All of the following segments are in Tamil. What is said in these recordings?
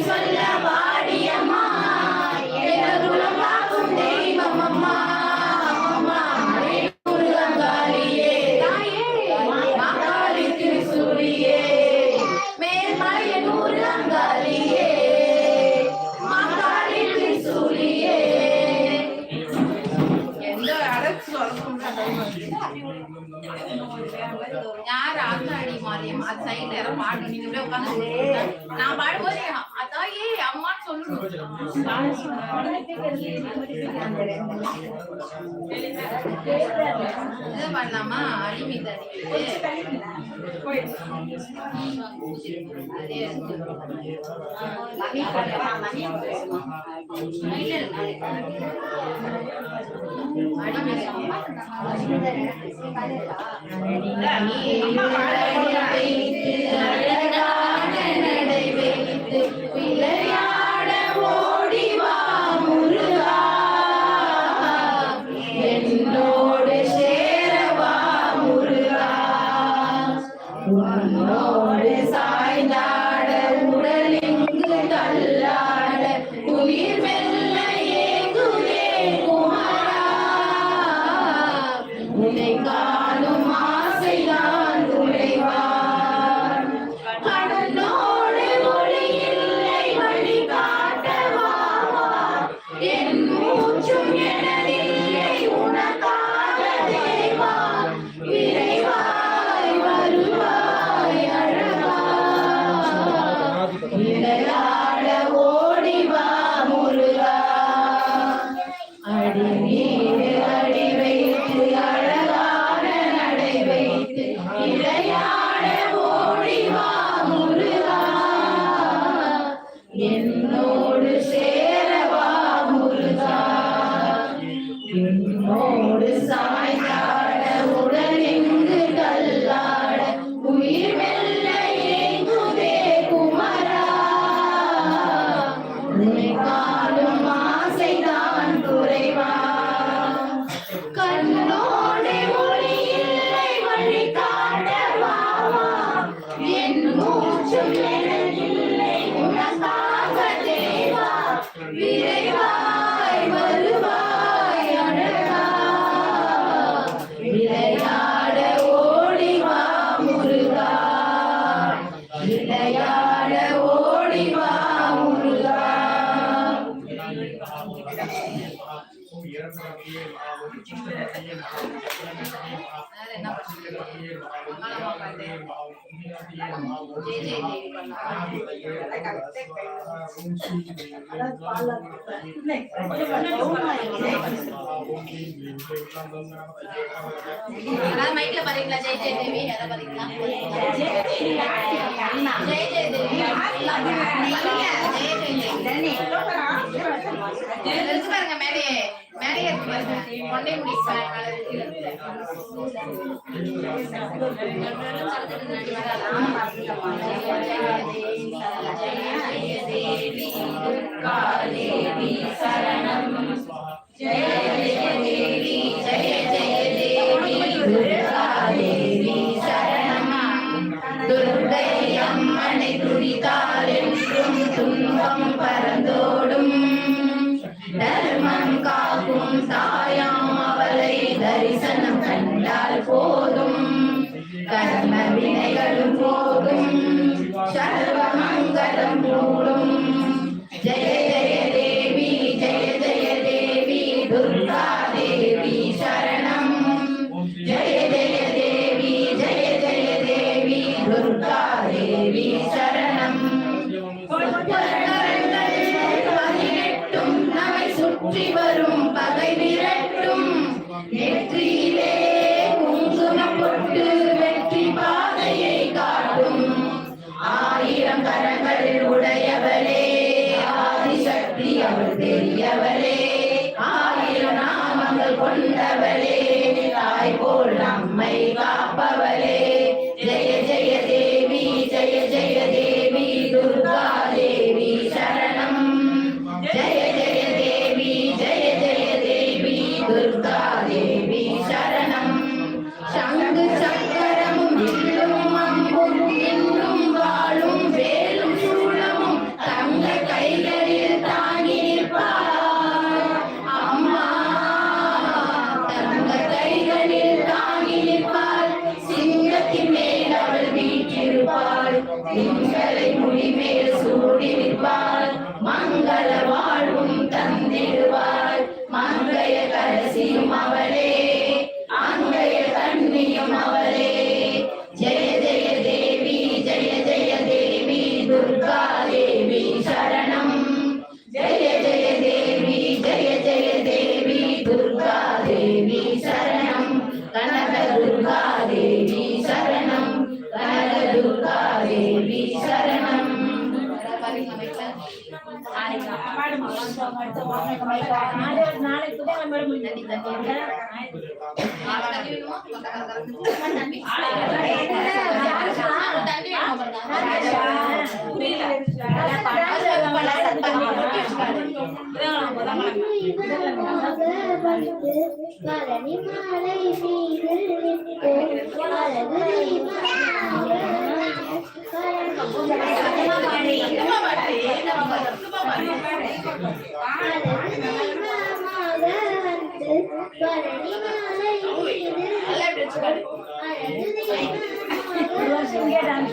بفلاح இது பண்ணலாமா அடிமை அடிமை நடைபெற்று ね、4枚をね。யாராவது மைக்ல பாத்தீங்களா? ஜெய் ஜெய் தேவி யாராவது பாத்தீங்களா? ஜெய் ஜெய் தேவி இருக்கு பாருங்க மேடே மேடே பாருங்க. ஒன்னே முடிப்பேன் ஜெய சரணம் जय जय देवी जय जय देवी பழனி மாலை மீது பழனி डांस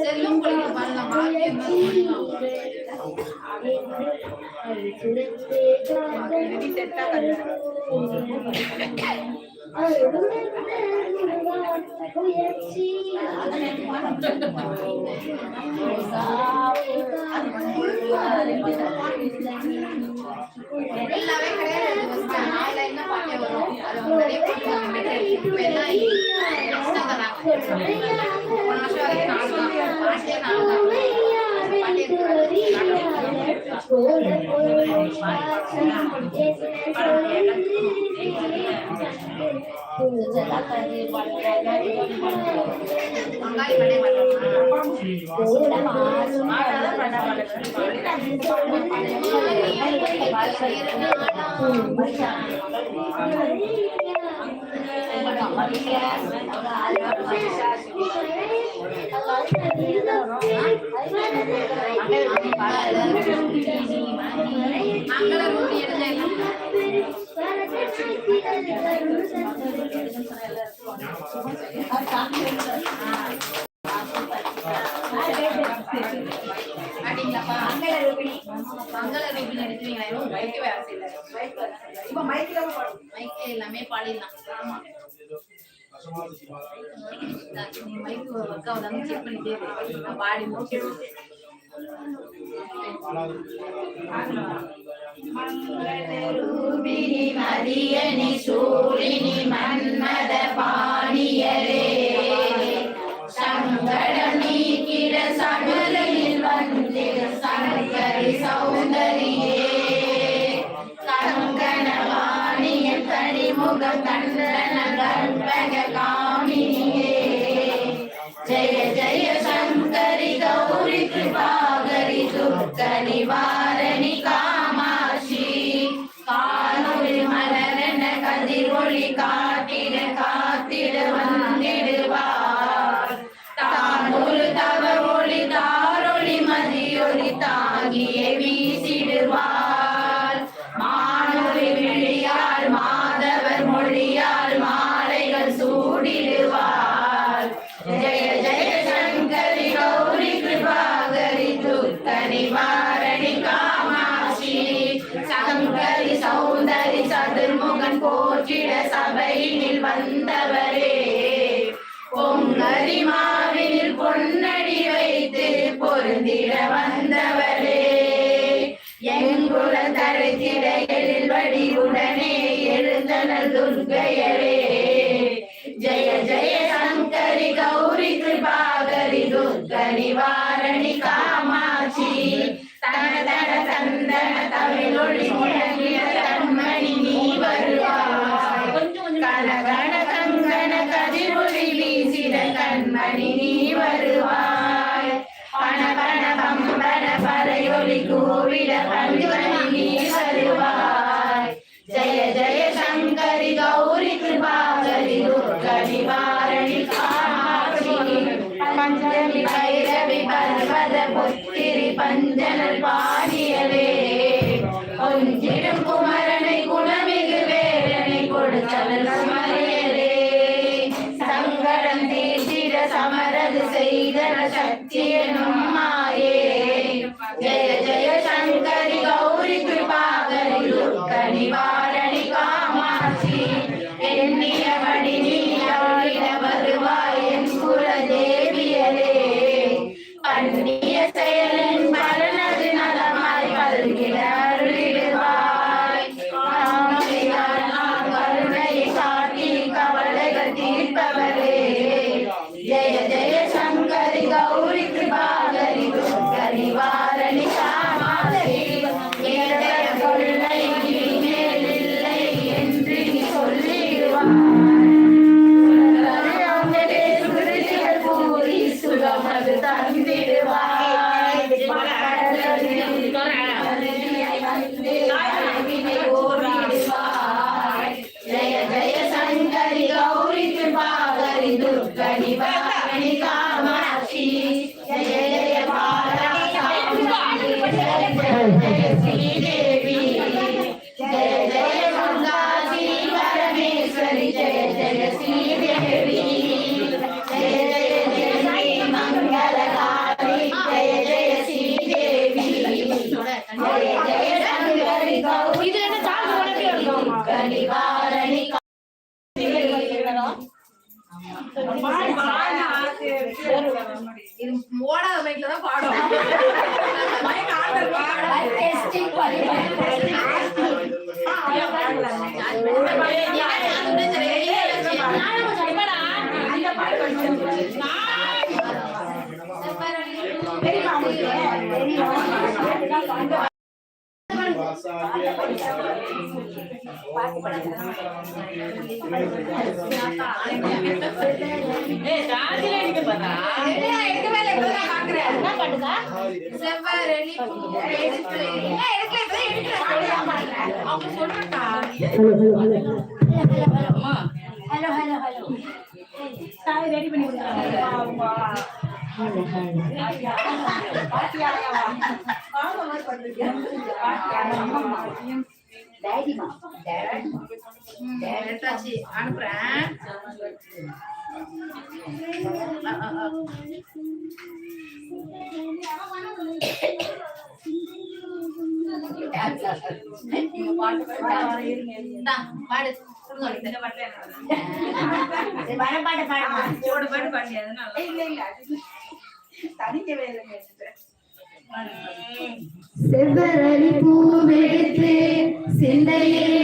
செல்லும் குழந்தை பண்ணலாமா செட்டா எல்லாமே கிடையாது என்ன பாட்டு வரும் அது முன்னாடியே பாட்டு மங்கள ரூபி எடுத்து எல்லாமே பாடிடலாம் ஆமா மைக்கு ஒர்க் ஆகுதான்னு செக் பண்ணிட்டே பாடி முடிச்சு மங்களூபினி மதியனி சூழினி மன்மத பாணியரே. சங்கடம் நீக்கிட சடு செயலில் வடிவுடனே எழுந்தனர் துர்க்கையர் பாஞ்சலி பைரவி பர்வத புத்திரி பஞ்சனல் பாடியவே. ஒன்றிடும் குமரனை குணமிகு வேலனை ஜெய ஜெய சங்கர ஹலோ ஹலோ. ஹலோ சாய் ரெடி பண்ணி கொடுக்குறாங்க பாட்டியாக பாட்டியாக டேடிமா டேடிமா டேடாச்சி அனுப்புறேன். பாடு. பாடு? பாடு பாடு பாடு. பாடு தனிக்க வேலை செவ்வரளி பூவெடுத்து சிந்தையில்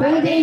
Bye,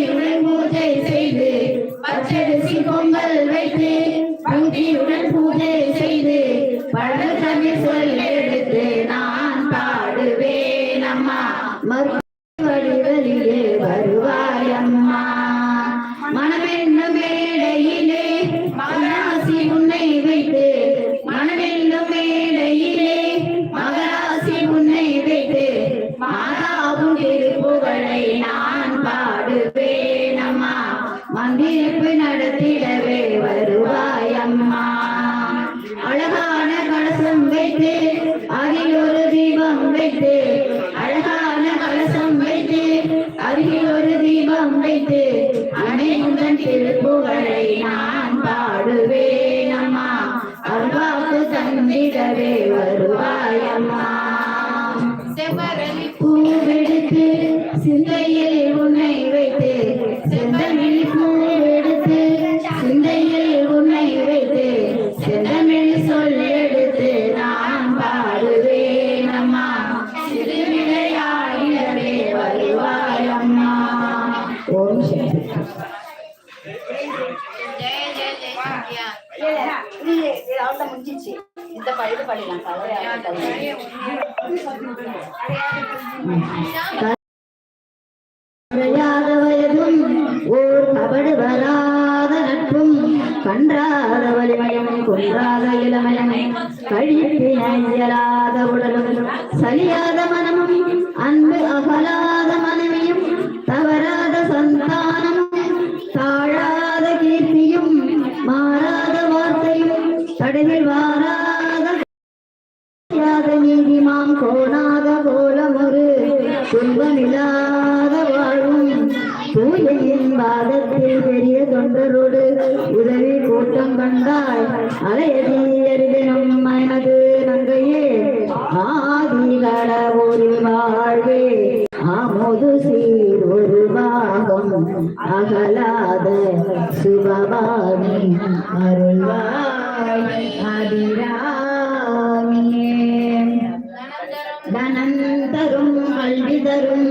ஓம் சக்தி முடிஞ்சிச்சு இந்த பழுது படிக்கலாம் கவலையாக குறையாத வயதும் ஓர் கபடு வராத நட்பும் கன்றாத வலிமையும் குன்றாத இளமையும் கழிப்பினையலாத உடலும் சலியாத மனமும் அன்பு அகலா தொண்டரோடு உதவி கூட்டம் கண்டாய் அலையடி எரிதினும் மனது நங்கையே. ஆதிகள ஒரு வாழ்வே ஆமோது சீர் ஒரு பாகம். அகலாத சுபவாணி அருள்வாய் அதிராமியே தனம் தரும் கல்வி தரும்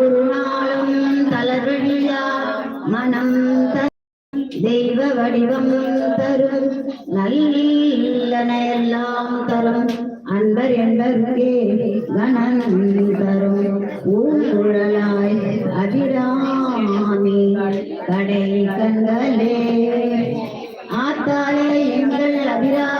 ஒரு நாளும் தளர்வழியா மனம் தெய்வ வடிவம் தரும். நல்லெல்லாம் தரும். அன்பர் என்பருக்கே கணனம் தரும். ஊழலாய் அபிராமி கடை கண்களே. ஆத்தாலே எங்கள் அபிராமி